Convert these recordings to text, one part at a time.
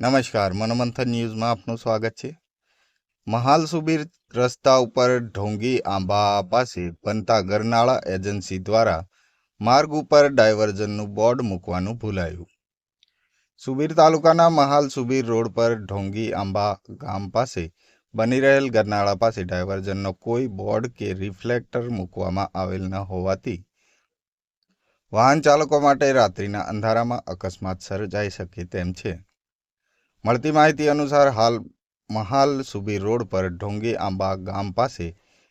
નમસ્કાર, મનોમંથન ન્યૂઝમાં આપનું સ્વાગત છે. મહાલ સુબીર રસ્તા ઉપર ઢોંગી આંબા પાસે બનતા ગરનાળા એજન્સી દ્વારા માર્ગ ઉપર ડાયવર્ઝનનું બોર્ડ મૂકવાનું ભૂલાયું. સુબીર તાલુકાના મહાલ સુબીર રોડ પર ઢોંગી આંબા ગામ પાસે બની રહેલ ગરનાળા પાસે ડાયવર્ઝનનો કોઈ બોર્ડ કે રિફ્લેક્ટર મૂકવામાં આવેલ ન હોવાથી વાહન ચાલકો માટે રાત્રિના અંધારામાં અકસ્માત સર્જાઈ શકે તેમ છે. મળતી માહિતી અનુસાર હાલ મહાલ સુબીર રોડ પર ઢોંગી આંબા ગામ પાસે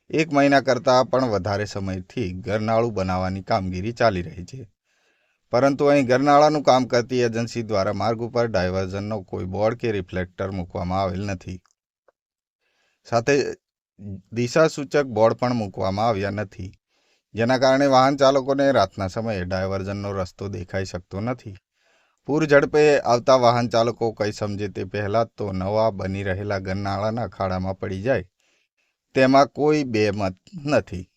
એક મહિના કરતાં પણ વધારે સમયથી ગરનાળું બનાવવાની કામગીરી ચાલી રહી છે. પરંતુ અહીં ગરનાળાનું કામ કરતી એજન્સી દ્વારા માર્ગ ઉપર ડાયવર્ઝનનો કોઈ બોર્ડ કે રિફ્લેક્ટર મૂકવામાં આવેલ નથી. સાથે દિશા સૂચક બોર્ડ પણ મૂકવામાં આવ્યા નથી, જેના કારણે વાહન ચાલકોને રાતના સમયે ડાયવર્ઝનનો રસ્તો દેખાઈ શકતો નથી. પૂર ઝડપે આવતા વાહન ચાલકો કંઈ સમજે તે પહેલાં તો નવા બની રહેલા ગરનાળાના ખાડામાં પડી જાય. તેમાં કોઈ બેમત નથી.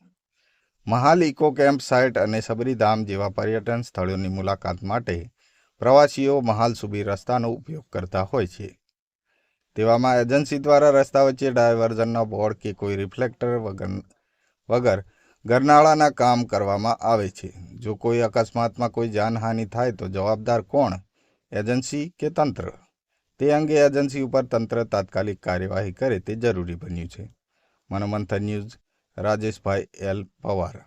મહાલ ઇકો કેમ્પ સાઇટ અને સબરીધામ જેવા પર્યટન સ્થળોની મુલાકાત માટે પ્રવાસીઓ મહાલ સુબી રસ્તાનો ઉપયોગ કરતા હોય છે. તેવામાં એજન્સી દ્વારા રસ્તા વચ્ચે ડાયવર્ઝનનો બોર્ડ કે કોઈ રિફ્લેક્ટર વગર વગર ગરનાળાના કામ કરવામાં આવે છે. જો કોઈ અકસ્માતમાં કોઈ જાનહાનિ થાય તો જવાબદાર કોણ? એજન્સી કે તંત્ર? તે અંગે એજન્સી ઉપર તંત્ર તાત્કાલિક કાર્યવાહી કરે તે જરૂરી બન્યું છે. Manomanthan news Rajeshbhai L Pawar.